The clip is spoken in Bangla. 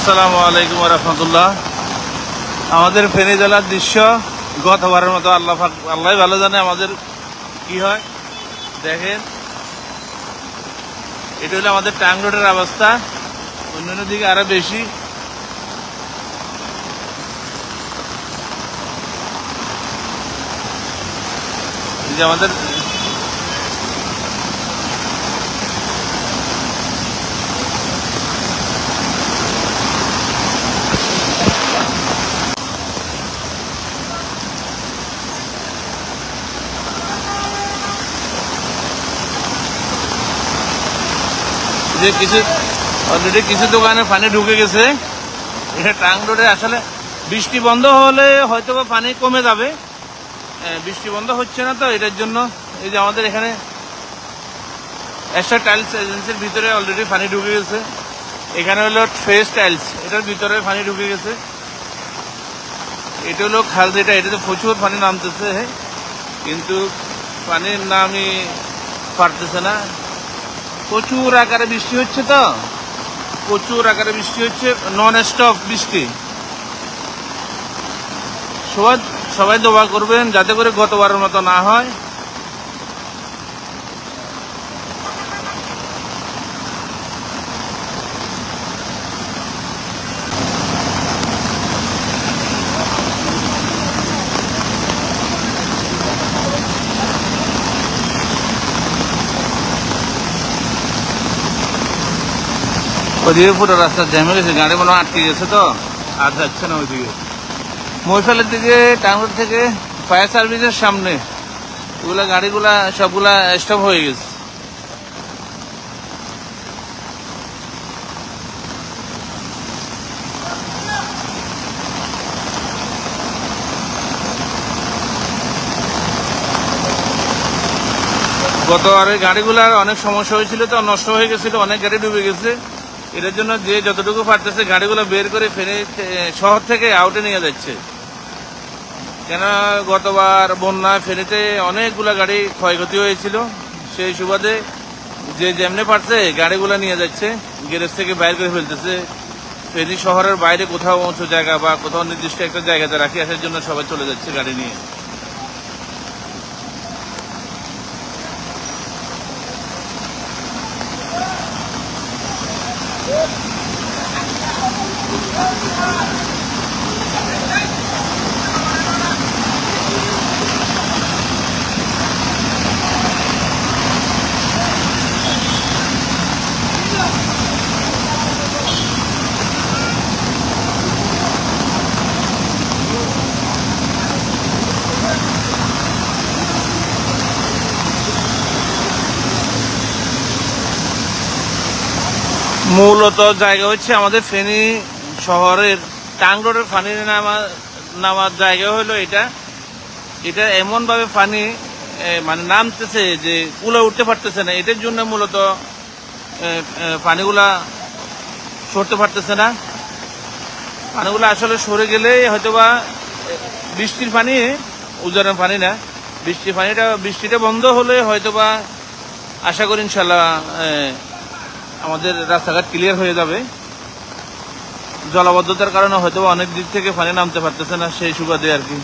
আসসালামু আলাইকুম রহমতুল্লাহ। আমাদের ফেনী জেলার দৃশ্য গতবারের মতো আল্লাহ আল্লাহ ভালো জানে আমাদের কি হয়। দেখেন, এটা হলো আমাদের টাং রোডের অবস্থা। অন্যান্য দিকে আরও বেশি। যে আমাদের যে কিছু অলরেডি কিছু দোকানে পানি ঢুকে গেছে। এটা টাং রোডে আসলে বৃষ্টি বন্ধ হলে হয়তো বা পানি কমে যাবে। বৃষ্টি বন্ধ হচ্ছে না তো, এটার জন্য এই যে আমাদের এখানে এক্সট্রা টাইলস এজেন্সির ভিতরে অলরেডি পানি ঢুকে গেছে। এখানে হলো ফ্রেশ টাইলস এটার ভিতরে পানি ঢুকে গেছে। এটা হলো খাল যেটা এটাতে প্রচুর পানি নামতেছে। কিন্তু পানির নামই পারতেছে না। প্রচুর আকারে বৃষ্টি হচ্ছে তো? প্রচুর আকারে বৃষ্টি হচ্ছে নন স্টপ বৃষ্টি। সবাই সবাই দোয়া করবেন যাতে করে গতবারের মতো না হয়। ওদিকে পুরো রাস্তা জ্যামে গেছে, গাড়ি মনে আটকে গেছে তো। আর যাচ্ছে না ওইদিকে। মহিশালের দিকে, টাঙ্গুর থেকে ফায়ার সার্ভিসের সামনে। ওগুলা গাড়িগুলা, সবগুলা স্টপ হয়ে গেছে। গত আরে গাড়িগুলার অনেক সমস্যা হয়েছিল তো, নষ্ট হয়ে গেছিল, অনেক গাড়ি ডুবে গেছে। এটার জন্য যে যতটুকু পারতেছে গাড়িগুলো বের করে ফেরে শহর থেকে আউটে নিয়ে যাচ্ছে। কেন গতবার বন্যা ফেরিতে অনেকগুলা গাড়ি ক্ষয়ক্ষতি হয়েছিল। সেই সুবাদে যে যেমনি পারছে গাড়িগুলো নিয়ে যাচ্ছে, গ্যারেজ থেকে বাইর করে ফেলতেছে। ফেনী শহরের বাইরে কোথাও উঁচু জায়গা বা কোথাও নির্দিষ্ট একটা জায়গাতে রাখি আসার জন্য সবাই চলে যাচ্ছে গাড়ি নিয়ে। মূলত জায়গা হচ্ছে আমাদের ফেনী শহরের টাং রোডের পানি নামা, নামার জায়গা হলো এটা। এটা এমন ভাবে পানি মানে নামতেছে যে কুলে উঠতে পারতেছে না। এটার জন্য মূলত পানিগুলা সরতে পারতেছে না। পানিগুলো আসলে সরে গেলে হয়তোবা বৃষ্টির পানি উজানের পানি না। বৃষ্টির পানিটা বৃষ্টিটা বন্ধ হলে হয়তোবা, আশা করি ইনশাল্লাহ আমাদের রাস্তাঘাট ক্লিয়ার হয়ে যাবে। জলাবদ্ধতার কারণে হয়তো অনেক দিক থেকে পানি নামতে পারতেছে না সেই সুবাদে আর কি।